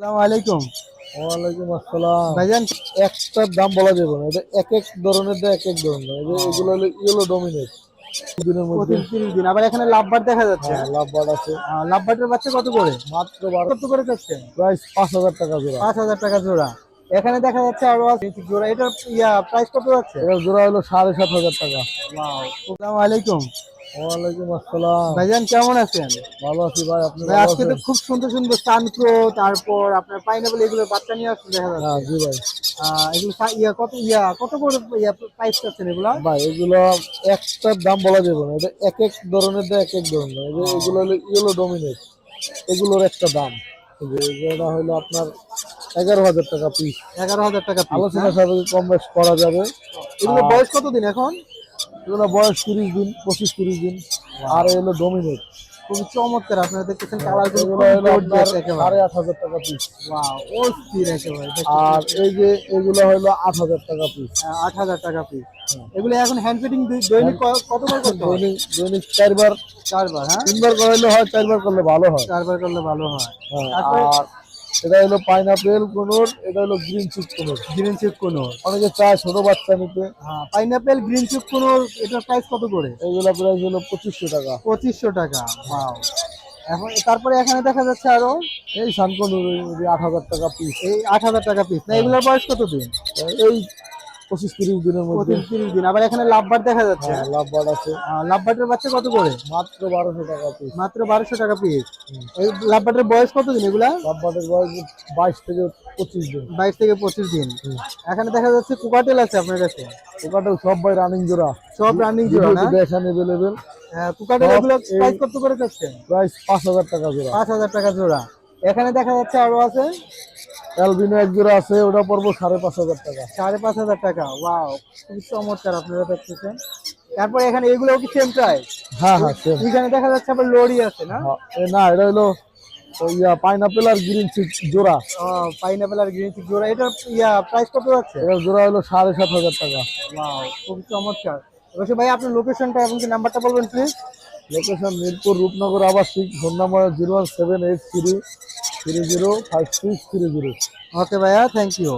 আসসালামু আলাইকুম। ওয়ালাইকুম আসসালাম। ভাইজান একটার দাম বলা যাবে না। এটা এক এক ধরনের এক এক ধরনের। এগুলো হলো ইয়েলো ডমিনেট দিনের মধ্যে। তিরিশ দিন। আবার এখানে লাভবার দেখা যাচ্ছে। হ্যাঁ, লাভবার্ড আছে। আহ, বাচ্চা কত করে? মাত্র বারো। কত করে প্রাইস পাঁচ হাজার টাকা জোড়া। পাঁচ হাজার টাকা জোড়া। এখানে দেখা যাচ্ছে আরও জোড়া। এটার ইয়া প্রাইস কত যাচ্ছে এটা জোড়া হলো সাড়ে সাত হাজার টাকা। আসসালামু আলাইকুম। ওয়ালাইকুম আসসালাম। ভাইজান কেমন আছেন? ভালো আছি ভাই আপনি ভাই আজকে তো খুব সুন্দর সুন্দর সানক্রো তারপর আপনার পাইনাপল এগুলো বাচ্চা নিয়ে আসছে দেখা যাচ্ছে। হ্যাঁ জি ভাই। এগুলো ইয়া কত ইয়া কত করে ইয়া প্রাইস পাচ্ছেন এগুলো? ভাই এগুলো একটার দাম বলা যাবে না। এটা এক এক ধরনের দেয় এক এক ধরনের। এগুলো হলো ইয়েলো ডমিনেট এগুলোর একটা দাম। এটা হলো আপনার এগারো হাজার টাকা পিস এগারো হাজার টাকা আলোচনা হ্যাঁ? কম বেশ করা যাবে। এগুলো বয়স কতদিন এখন? এগুলো বয়স তিরিশ দিন পঁচিশ তিরিশ দিন আর এগুলো ডমিনেট খুবই চমৎকার আপনারা দেখতেছেন কালার এগুলো সাড়ে আট হাজার টাকা পিস ও একেবারে আর এই যে এগুলো হলো আট হাজার টাকা পিস আট হাজার টাকা পিস এগুলো এখন হ্যান্ড ফিটিং দৈনিক ক- কত করে করতে দৈনিক দৈনিক চারবার। চারবার হ্যাঁ? তিনবার করলে হয় চারবার করলে ভালো হয়। চারবার করলে ভালো হয়। হ্যাঁ, আর এটা হলো পাইনাপেল কোনোর এটা হলো green cheek conure green cheek conure অনেকে চায় ছোট বাচ্চা নিতে। হ্যাঁ পাইনাপেল গ্রিন চিপ কোনো এটার প্রাইস কত করে? এগুলো প্রাইস হলো পঁচিশশো টাকা। পঁচিশশো টাকা হ্যাঁ এখন তারপরে এখানে দেখা যাচ্ছে আরও এই সানকনুর আট হাজার টাকা পিস এই আট হাজার টাকা পিস না এগুলোর বয়স কত দিন এই পঁচিশ তিরিশ দিনের মধ্যে। পঁচিশ তিরিশ দিন। আবার এখানে লাভবার দেখা যাচ্ছে। হ্যাঁ, লাভবার্ড আছে। আহ, বাচ্চা কত করে? মাত্র বারোশো টাকা পিস মাত্র বারোশো টাকা পিস এই লাভবার্ডের বয়স কত দিন এগুলা? লাভবার্ডের বয়স বাইশ থেকে পঁচিশ দিন। বাইশ থেকে পঁচিশ দিন। এখানে দেখা যাচ্ছে কুকাটেল আছে আপনার কাছে? ওখানে সব ভাই রানিং জোড়া। সব রানিং জোড়া না? এখানে অ্যাভেলেবেল কুকাটেল এগুলো প্রাইস কত করে যাচ্ছে? প্রাইস পাঁচ হাজার টাকা জোড়া। পাঁচ হাজার টাকা জোড়া। এখানে দেখা যাচ্ছে আরও আছে? অ্যালবিনো এক জোড়া আছে ওটা পড়ব সাড়ে পাঁচ হাজার টাকা। সাড়ে পাঁচ হাজার টাকা ওয়াও খুবই চমৎকার আপনারা দেখতেছেন। তারপর এখানে এগুলো কি সেম প্রাইস হ্যাঁ হ্যাঁ সেম এখানে দেখা যাচ্ছে আবার লরি আছে না? না এটা হলো ইয়া পাইনাপেল আর গ্রিন চিক জোড়া। পাইনাপেল আর গ্রিন চিক জোড়া এটার ইয়া প্রাইস কত এটা জোড়া হলো সাড়ে সাত হাজার টাকা। ওয়াও খুব চমৎকার। অবশ্যই ভাই আপনার লোকেশনটা এবং কি নাম্বারটা বলবেন প্লিজ লোকেশন মিরপুর রূপনগর আবাসিক phone number zero one seven eight three. Three zero five six zero zero okay ভাইয়া থ্যাংক ইউ